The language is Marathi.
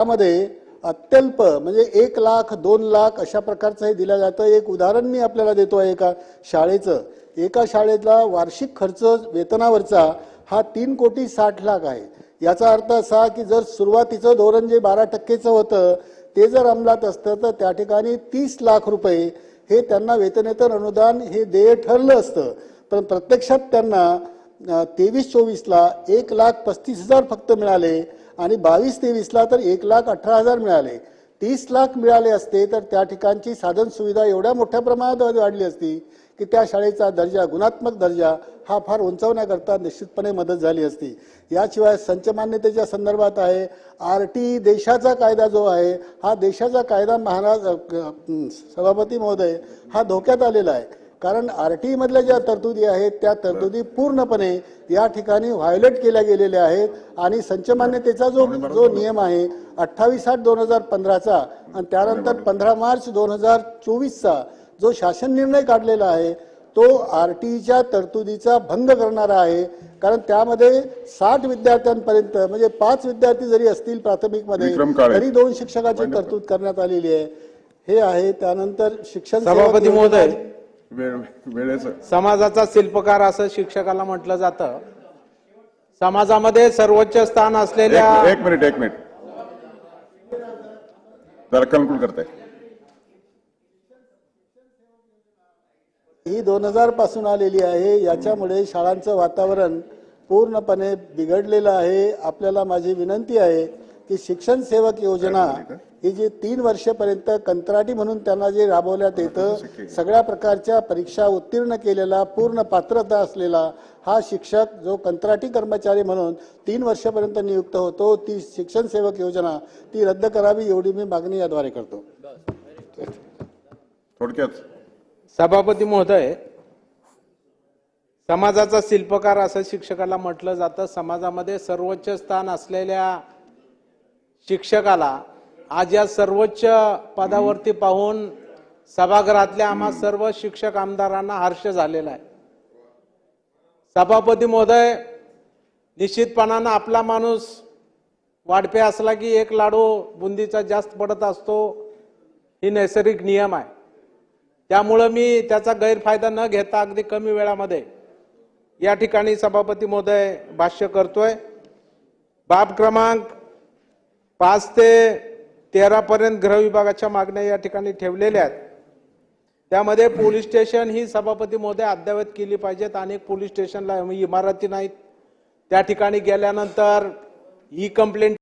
त्यामध्ये अत्यल्प म्हणजे एक लाख दोन लाख अशा प्रकारचं हे दिलं जातं. एक उदाहरण मी आपल्याला देतो आहे एका शाळेचं. एका शाळेतला वार्षिक खर्च वेतनावरचा हा तीन कोटी साठ लाख आहे. याचा अर्थ असा की जर सुरुवातीचं धोरण जे बारा टक्केचं होतं ते जर अंमलात असतं तर त्या ठिकाणी तीस लाख रुपये हे त्यांना वेतनेतर अनुदान हे देय ठरलं असतं. पण प्रत्यक्षात त्यांना तेवीस चोवीसला एक लाख पस्तीस हजार फक्त मिळाले. आणि बावीस तेवीसला तर एक लाख अठरा हजार मिळाले. तीस लाख मिळाले असते तर त्या ठिकाणची साधन सुविधा एवढ्या मोठ्या प्रमाणात वाढली असती की त्या शाळेचा दर्जा गुणात्मक दर्जा हा फार उंचावण्याकरता निश्चितपणे मदत झाली असती. याशिवाय संचमान्यतेच्या संदर्भात आहे आर टी देशाचा कायदा जो आहे हा देशाचा कायदा महाराज सभापती महोदय हा धोक्यात आलेला आहे. कारण आर टी मधल्या ज्या तरतुदी आहेत त्या तरतुदी पूर्णपणे या ठिकाणी व्हायोलेट केल्या गेलेल्या आहेत आणि संचमान्यतेचा जो जो नियम आहे अठ्ठावीस आठ दोन हजार पंधराचा आणि त्यानंतर पंधरा मार्च दोन हजार चोवीसचा जो शासन निर्णय काढलेला आहे तो आर टीच्या तरतुदीचा भंग करणारा आहे. कारण त्यामध्ये साठ विद्यार्थ्यांपर्यंत म्हणजे पाच विद्यार्थी जरी असतील प्राथमिकमध्ये. तरी दोन शिक्षकाची तरतूद करण्यात आलेली आहे. हे आहे त्यानंतर शिक्षण सभापती महोदय वेळ वेळेचं. समाजाचा शिल्पकार असं शिक्षकाला म्हटलं जातं. समाजामध्ये सर्वोच्च स्थान असलेल्या एक एक मिनिट एक मिनिट. जरा कन्क्लूड करताय. ही दोन हजारपासून आलेली आहे. याच्यामुळे शाळांचं वातावरण पूर्णपणे बिघडलेलं आहे. आपल्याला माझी विनंती आहे की शिक्षण सेवक योजना ही जी तीन वर्षपर्यंत कंत्राटी म्हणून त्यांना जे राबवण्यात येतं सगळ्या प्रकारच्या परीक्षा उत्तीर्ण केलेला पूर्ण पात्रता असलेला हा शिक्षक जो कंत्राटी कर्मचारी म्हणून तीन वर्षापर्यंत नियुक्त होतो ती शिक्षण सेवक योजना ती रद्द करावी एवढी मी मागणी याद्वारे करतो. थोडक्यात. सभापती महोदय समाजाचा शिल्पकार असं शिक्षकाला म्हटलं जातं समाजामध्ये सर्वोच्च स्थान असलेल्या शिक्षकाला आज या सर्वोच्च पदावरती पाहून सभागृहातल्या आम्हा सर्व शिक्षक आमदारांना हर्ष झालेला आहे. सभापती महोदय निश्चितपणानं आपला माणूस वाढपे असला की एक लाडू बुंदीचा जास्त पडत असतो ही नैसर्गिक नियम आहे. त्यामुळं मी त्याचा गैरफायदा न घेता अगदी कमी वेळामध्ये या ठिकाणी सभापती महोदय भाष्य करतोय. बाब क्रमांक पाच ते तेरापर्यंत गृहविभागाच्या गृह विभागाच्या मागण्या या ठिकाणी ठेवलेल्या आहेत. त्यामध्ये पोलीस स्टेशन ही सभापती महोदय अद्ययावत केली पाहिजेत. अनेक पोलीस स्टेशनला इमारती नाहीत. त्या ठिकाणी गेल्यानंतर ई कंप्लेंट